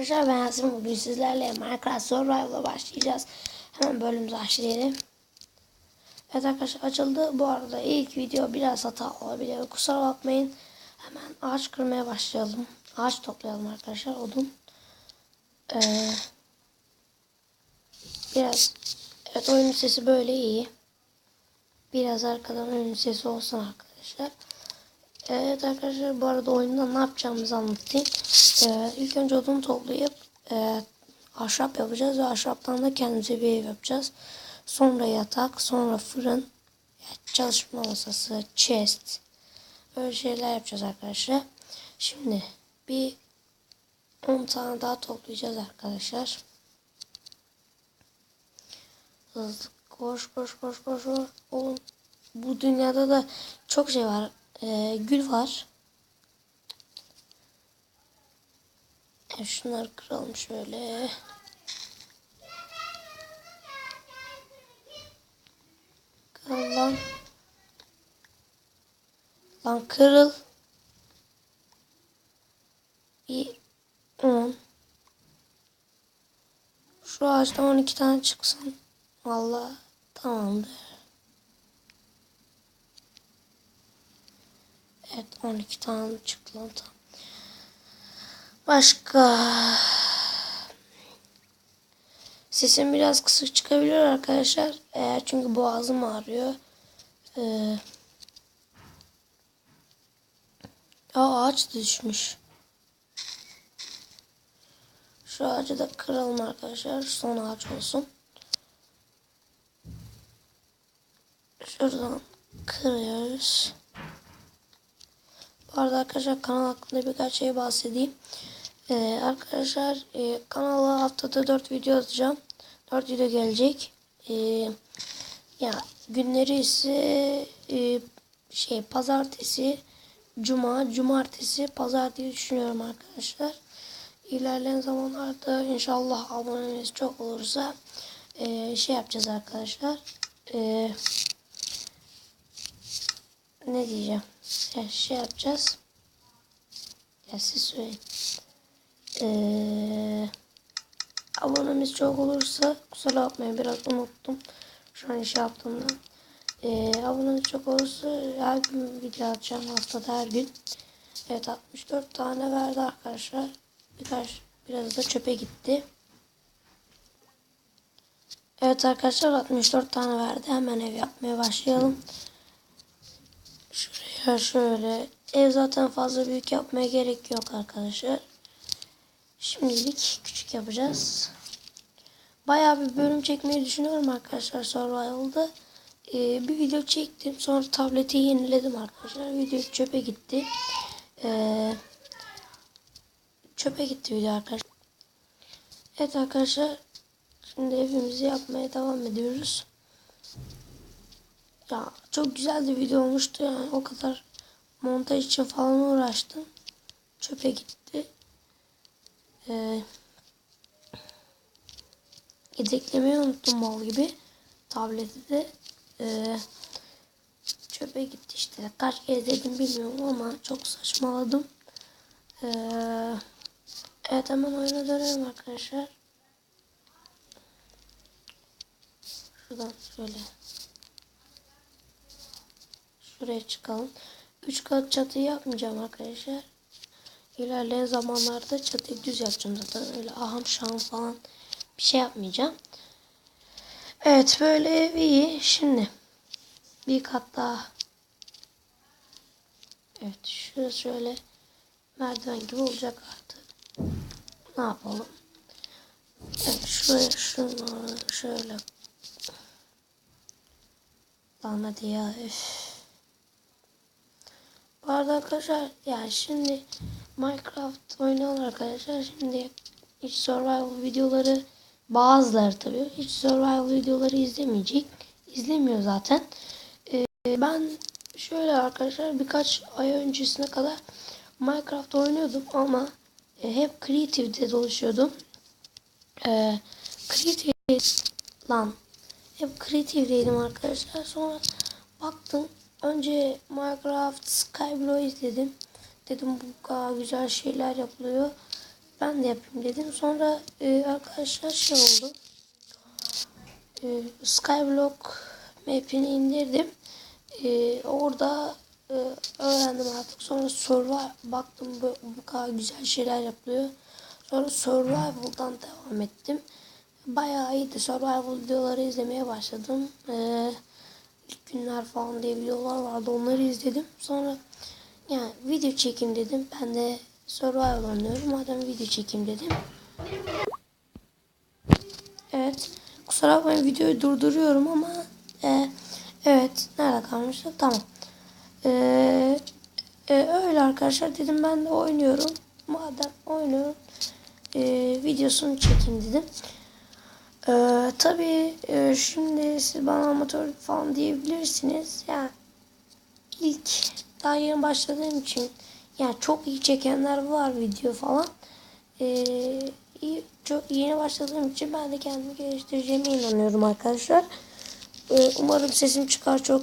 Arkadaşlar ben Yasin bugün sizlerle Minecraft Survival'a başlayacağız. Hemen bölümümüze başlayalım. Evet arkadaşlar açıldı. Bu arada ilk video biraz hata olabilir. Kusura bakmayın. Hemen ağaç kırmaya başlayalım. Ağaç toplayalım arkadaşlar. Odun. Ee, biraz evet oyunun sesi böyle iyi. Biraz arkadan oyunun sesi olsun arkadaşlar. Evet arkadaşlar bu arada oyunda ne yapacağımızı anlatayım. Ee, ilk önce odun toplayıp e, ahşap yapacağız ve ahşaptan da kendimize bir ev yapacağız. Sonra yatak, sonra fırın, çalışma masası, chest. Böyle şeyler yapacağız arkadaşlar. Şimdi bir 10 tane daha toplayacağız arkadaşlar. Hızlı koş koş koş. koş. Oğlum bu dünyada da çok şey var. Ee, gül var. E, şunları kıralım şöyle. Kırıl lan. Lan kırıl. Bir on. Şu ağaçtan 12 tane çıksın. Vallahi tamamdır. Evet 12 tane çıktı lan tamam. Başka. Sesim biraz kısık çıkabilir arkadaşlar. Eğer çünkü boğazım ağrıyor. Ee, Aa, ağaç düşmüş. Şu ağacı da kıralım arkadaşlar. Son ağaç olsun. Şuradan kırıyoruz. Arada arkadaşlar kanal hakkında birkaç şey bahsedeyim. Ee, arkadaşlar e, kanala haftada 4 video atacağım. 4 video gelecek. Ee, ya günleri ise e, şey pazartesi, cuma, cumartesi, pazar diye düşünüyorum arkadaşlar. İlerleyen zamanlarda inşallah abonemiz çok olursa e, şey yapacağız arkadaşlar. E, ne diyeceğim? Ya şey yapacağız. Ya siz söyleyin. Ee, abonemiz çok olursa kusura bakmayın biraz unuttum. Şu an iş yaptığımdan. Ee, abonemiz çok olursa her gün video atacağım haftada her gün. Evet 64 tane verdi arkadaşlar. Birkaç biraz da çöpe gitti. Evet arkadaşlar 64 tane verdi. Hemen ev yapmaya başlayalım. Şuraya şöyle. Ev zaten fazla büyük yapmaya gerek yok arkadaşlar. Şimdilik küçük yapacağız. Bayağı bir bölüm çekmeyi düşünüyorum arkadaşlar Survival'da. Ee, bir video çektim. Sonra tableti yeniledim arkadaşlar. Video çöpe gitti. Ee, çöpe gitti video arkadaşlar. Evet arkadaşlar. Şimdi evimizi yapmaya devam ediyoruz. Ya çok güzel bir video olmuştu yani o kadar montaj için falan uğraştım. Çöpe gitti. Ee, yedeklemeyi unuttum mal gibi. Tableti de ee, çöpe gitti işte. Kaç kez dedim bilmiyorum ama çok saçmaladım. Ee, evet hemen oyuna dönelim arkadaşlar. Şuradan şöyle Şuraya çıkalım. 3 kat çatı yapmayacağım arkadaşlar. İlerleyen zamanlarda çatıyı düz yapacağım zaten. Öyle aham şahım falan bir şey yapmayacağım. Evet böyle ev iyi. Şimdi bir kat daha. Evet şurası şöyle merdiven gibi olacak artık. Ne yapalım? Evet şuraya şunu şöyle. Lan hadi ya. Üf. Arada arkadaşlar yani şimdi Minecraft oynayan arkadaşlar şimdi hiç survival videoları bazıları tabii hiç survival videoları izlemeyecek. İzlemiyor zaten. Ee, ben şöyle arkadaşlar birkaç ay öncesine kadar Minecraft oynuyordum ama e, hep Creative'de dolaşıyordum. Ee, Creative lan hep Creative'deydim arkadaşlar. Sonra baktım Önce Minecraft Skyblo izledim. Dedim bu kadar güzel şeyler yapılıyor. ben de yapayım dedim. Sonra e, arkadaşlar şey oldu. E, Skyblock map'ini indirdim. E, orada e, öğrendim artık. Sonra survival baktım bu, bu kadar güzel şeyler yapılıyor. Sonra survival'dan devam ettim. Bayağı iyiydi. Survival videoları izlemeye başladım. E, ilk günler falan diye videolar vardı. Onları izledim. Sonra yani video çekeyim dedim. Ben de survival oynuyorum. Madem video çekeyim dedim. Evet. Kusura bakmayın videoyu durduruyorum ama e, evet nerede kalmıştık? Tamam. E, e, öyle arkadaşlar dedim ben de oynuyorum. Madem oynuyorum e, videosunu çekeyim dedim. E, tabii e, şimdi siz bana amatör falan diyebilirsiniz. Yani ilk daha yeni başladığım için yani çok iyi çekenler var video falan. Ee, çok yeni başladığım için ben de kendimi geliştireceğime inanıyorum arkadaşlar. Ee, umarım sesim çıkar çok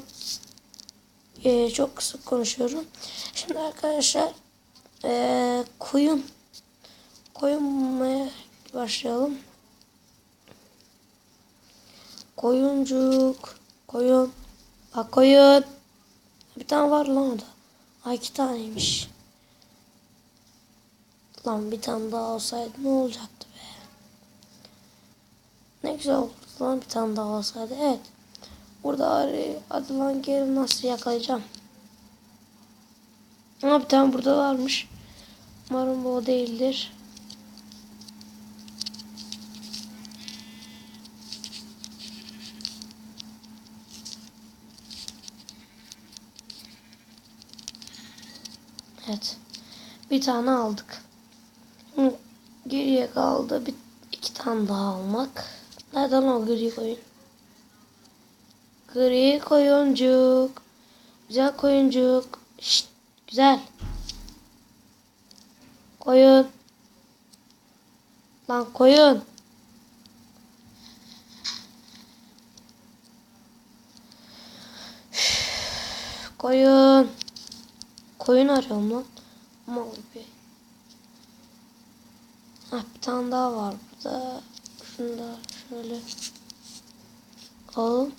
e, çok kısık konuşuyorum. Şimdi arkadaşlar e, koyun koyun başlayalım. Koyuncuk koyun bak koyun bir tane var lan orada. Ay iki taneymiş. Lan bir tane daha olsaydı ne olacaktı be? Ne güzel olurdu lan bir tane daha olsaydı. Evet. Burada arı, hadi lan geri nasıl yakalayacağım? Ama bir tane burada varmış. Umarım bu o değildir. Evet. Bir tane aldık. Şimdi geriye kaldı bir iki tane daha almak. Nereden o gri koyun? Gri koyuncuk. Güzel koyuncuk. Şşt, güzel. Koyun. Lan koyun. Koyun. Koyun arıyorum lan. Mal gibi. Ah bir tane daha var burada. Şunu da şöyle alalım.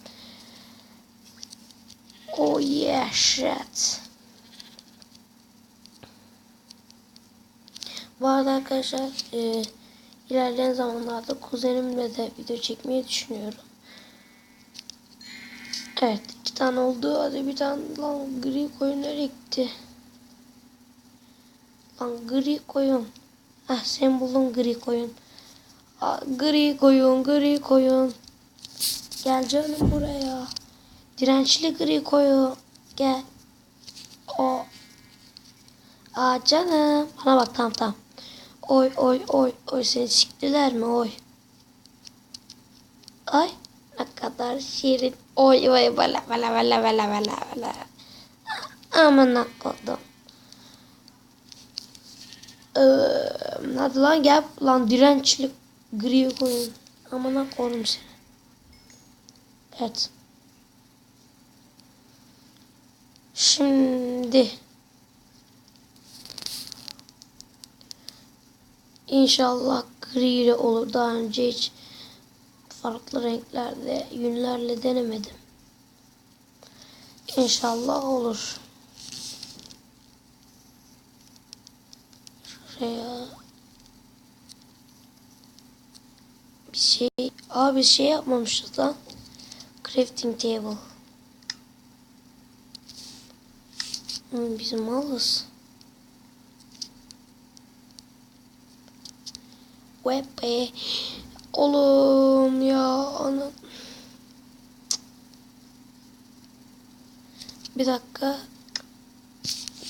Oh yeah shit. Bu arada arkadaşlar e, ilerleyen zamanlarda kuzenimle de video çekmeyi düşünüyorum. Evet iki tane oldu. Hadi bir tane lan gri koyun gitti? Lan gri koyun. Ah sen buldun gri koyun. Aa, gri koyun gri koyun. Gel canım buraya. Dirençli gri koyun. Gel. O. Aa canım. Bana bak tamam tamam. Oy oy oy oy seni siktiler mi oy. Ay ne kadar şirin. Oy oy bala bala bala bala bala bala. Aman akıldım. Ee, hadi lan gel lan dirençli gri koyun. Aman korum seni. Evet. Şimdi İnşallah gri ile olur. Daha önce hiç farklı renklerde yünlerle denemedim. İnşallah olur. Şuraya bir şey abi şey yapmamışız lan. Crafting table. Hmm, Biz malız. Web be. Oğlum ya ana. Bir dakika.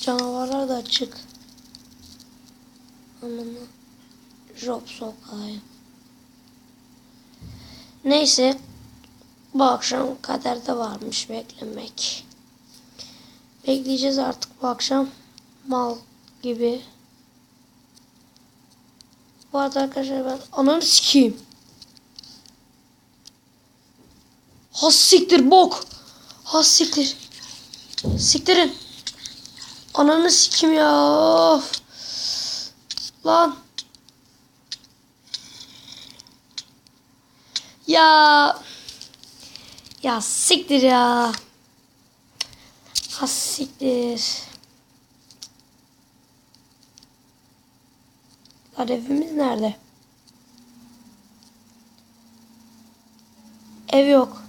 Canavarlar da açık. Anlamı. Job sokayım. Neyse. Bu akşam kaderde varmış beklemek. Bekleyeceğiz artık bu akşam. Mal gibi. Bu arada arkadaşlar ben ananı sikeyim. Has siktir bok. Has siktir. Siktirin. Ananı sikim ya. Of. Lan. Ya. Ya siktir ya. Ha siktir. Arefimiz nerede? Ev yok.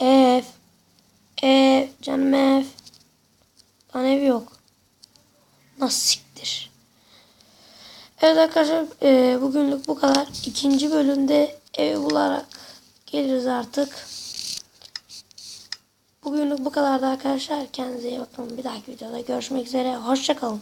Ev. Ev. Canım ev. Lan ev yok. Nasıl siktir? Evet arkadaşlar e, bugünlük bu kadar. İkinci bölümde ev bularak geliriz artık. Bugünlük bu kadardı arkadaşlar. Kendinize iyi bakın. Bir dahaki videoda görüşmek üzere. Hoşçakalın.